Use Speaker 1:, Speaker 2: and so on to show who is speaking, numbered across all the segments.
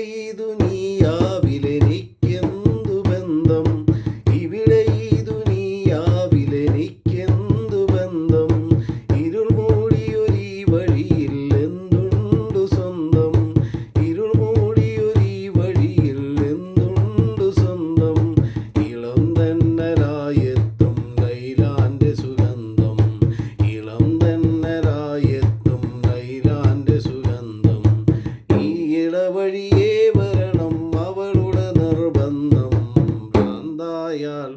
Speaker 1: এই দুনিয়া ഭ്രാന്തായാൽ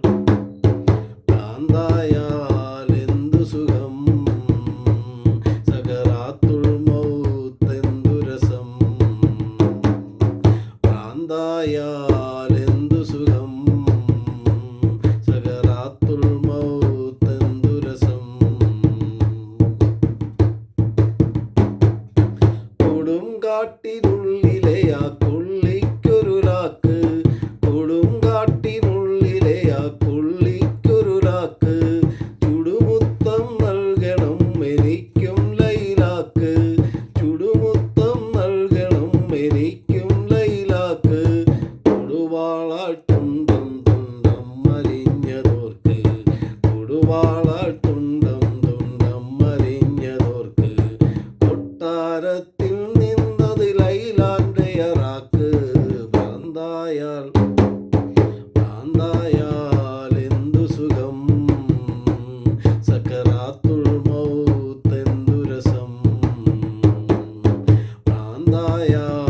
Speaker 1: ഭ്രാന്തായാൽ എന്തു സുഖം? സകറാത്തുൾ മൗത്തെന്തു രസം? ഭ്രാന്തായാൽ എന്തു സുഖം? സകറാത്തുൾ മൗത്തെന്തു രസം? കൊടുങ്കാട്ടിനുള്ളിലെയാക്കും വാളാൽ തുണ്ടം തുണ്ടം മരിഞ്ഞതോർക്ക്. കൊട്ടാരത്തിൽ നിന്നത് ലൈലാന്റെ അറാക്ക് ഭ്രാന്തായാൽ ഭ്രാന്തായാൽ എന്തു സുഖം? സക്കറാത്തുൾ മൗത്തെന്തു രസം? ഭ്രാന്തായാൽ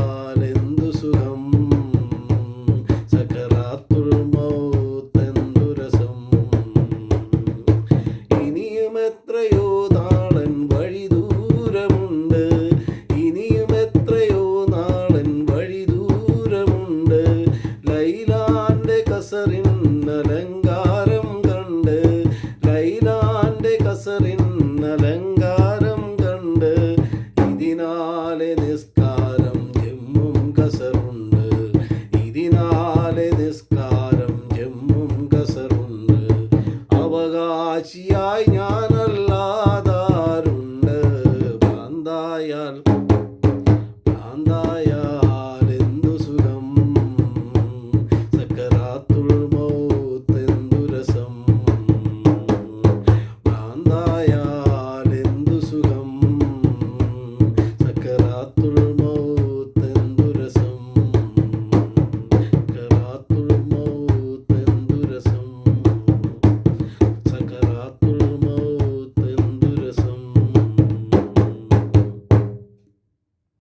Speaker 1: ഇതിനാലെ നിസ്കാരം ജമ്മും കസറുണ്ട് ഇതിനാലെ നിസ്കാരം ജമ്മും കസറുണ്ട് അവകാശിയായി ഞാൻ